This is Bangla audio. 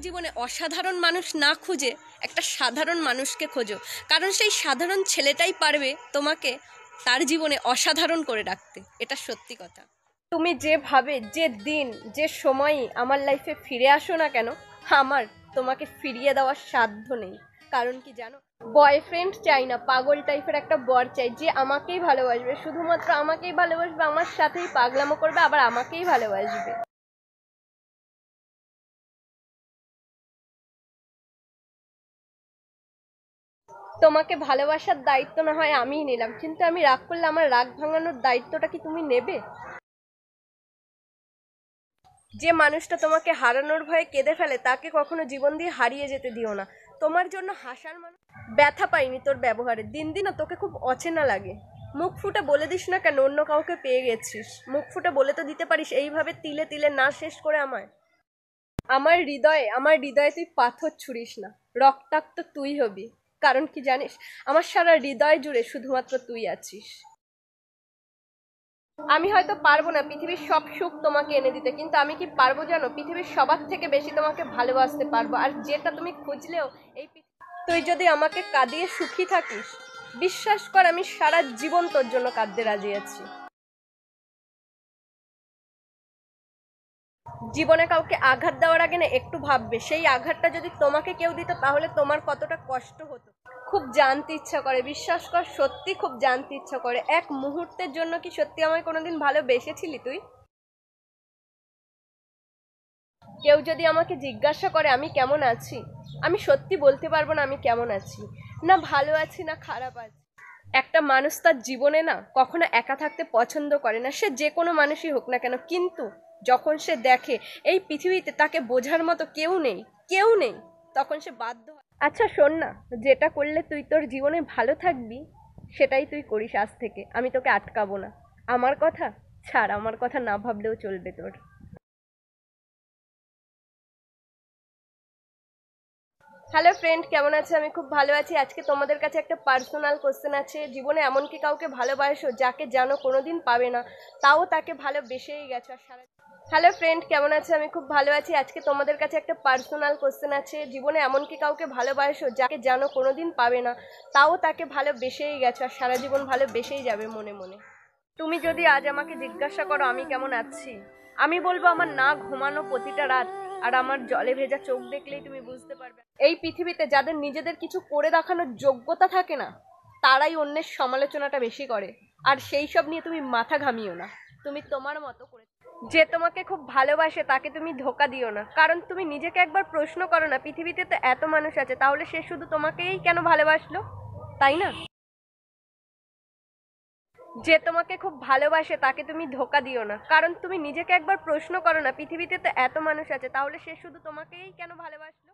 জীবনে অসাধারণ মানুষ না খুঁজে একটা সাধারণ মানুষকে খোঁজো। কারণ সেই সাধারণ ছেলেটাই পারবে তোমাকে তার জীবনে অসাধারণ করে রাখতে। এটা সত্যি কথা। তুমি যেভাবে যে দিন, যে সময়ই আমার লাইফে ফিরে আসো না কেন, আমার তোমাকে ফিরিয়ে দেওয়ার সাধ্য নেই। কারণ কি জানো? বয়ফ্রেন্ড চাই না, পাগল টাইপের একটা বর চাই যে আমাকেই ভালোবাসবে। শুধুমাত্র আমাকেই ভালোবাসবে, আমার সাথেই পাগলামো করবে, আবার আমাকেই ভালোবাসবে। তোমাকে ভালোবাসার দায়িত্ব না হয় আমিই নিলাম। কিন্তু আমি রাগ করলে আমার রাগ ভাঙানোর দায়িত্বটা কি তুমি নেবে? যে মানুষটা তোমাকে হারানোর ভয়ে কেঁদে ফেলে, তাকে কখনো জীবন দিয়ে হারিয়ে যেতে দিও না। তোমার জন্য হাসার মানুষ ব্যথা পাইনি তোর ব্যবহারে। দিন দিন তোকে খুব অচেনা লাগে। মুখ ফুটে বলে দিস না কেন, অন্য কাউকে পেয়ে গেছিস। মুখ ফুটে বলে তো দিতে পারিস, এইভাবে তিলে তিলে না শেষ করে আমায়। আমার হৃদয়ে আমার হৃদয়ে তুই পাথর ছুড়িস না। রক্তাক্ত তুই হবি। কারণ কি জানিস? আমার সারা হৃদয় জুড়ে শুধুমাত্র তুই আছিস। আমি হয়তো পারব না পৃথিবীর সব সুখ তোমাকে এনে দিতে, কিন্তু আমি কি পারব জানো? পৃথিবীর সবার থেকে বেশি তোমাকে ভালোবাসতে পারব। আর যেটা তুমি খুঁজলেও এই তুই যদি আমাকে কাঁদিয়ে সুখী থাকিস, বিশ্বাস কর আমি সারা জীবন তোর জন্য কাঁদতে রাজি আছি। জীবনে কাউকে আঘাত দেওয়ার আগে না একটু ভাববে। সেই আঘাতটা যদি তোমাকে কেউ দিত, তাহলে তোমার কতটা কষ্ট হতো। খুব জানতে ইচ্ছা করে, বিশ্বাস কর, সত্যি খুব জানতে ইচ্ছা করে। এক মুহূর্তের জন্য কি সত্যি আমায় কোনোদিন ভালোবেসেছিলি তুই? কেউ যদি আমাকে জিজ্ঞাসা করে, আমি কেমন আছি? আমি সত্যি বলতে পারব না আমি কেমন আছি। না ভালো আছি, না খারাপ আছি। একটা মানুষ তার জীবনে না কখনো একা থাকতে পছন্দ করে না। সে যে কোনো মানুষই হোক না কেন, কিন্তু যখন সে দেখে এই পৃথিবীতে তাকে বোঝার মতো কেউ নেই কেউ নেই, তখন সে বাধ্য আচ্ছা শোন না, যেটা করলে তুই তোর জীবনে ভালো থাকবি, সেটাই তুই করিস আজ থেকে। আমি তোকে আটকাবো না। আমার কথা? ছাড়, আমার কথা না ভাবলেও চলবে তোর। হ্যালো ফ্রেন্ড কেমন আছে? আমি খুব ভালো আছি। আজকে তোমাদের কাছে একটা পার্সোনাল কোশ্চেন আছে। জীবনে এমন কি কাউকে ভালোবাসো যাকে জানো কোনো দিন পাবে না? তাও তাকে ভালোবেসেই গেছো। আর সারা হ্যালো ফ্রেন্ড কেমন আছে? আমি খুব ভালো আছি। আজকে তোমাদের কাছে একটা পার্সোনাল কোশ্চেন আছে। জীবনে এমন কি কাউকে ভালোবাসো যাকে জানো কোনো দিন পাবে না? তাও তাকে ভালোবেসেই গেছো। আর সারা জীবন ভালোবেসেই যাবে মনে মনে। তুমি যদি আজ আমাকে জিজ্ঞাসা করো, আমি কেমন আছি? আমি বলব, আমার না ঘুমানো প্রতিটা রাত আর আমার জলে ভেজা চোখ দেখলেই তুমি বুঝতে পারবে। এই পৃথিবীতে যাদের নিজেদের কিছু করে দেখানোর যোগ্যতা থাকে না, তারাই অন্যের সমালোচনাটা বেশি করে। আর সেই সব নিয়ে তুমি মাথা ঘামিও না। তুমি তোমার মতো করে যে তোমাকে খুব ভালোবাসে, তাকে তুমি ধোকা দিও না। কারণ তুমি নিজেকে একবার প্রশ্ন করো না, পৃথিবীতে তো এত মানুষ আছে, তাহলে সে শুধু তোমাকেই কেন ভালোবাসলো? তাই না? যে তোমাকে খুব ভালোবাসে, তাকে তুমি ধোকা দিও না। কারণ তুমি নিজেকে একবার প্রশ্ন করো না, পৃথিবীতে তো এত মানুষ আছে, তাহলে সে শুধু তোমাকেই কেন ভালোবাসলো?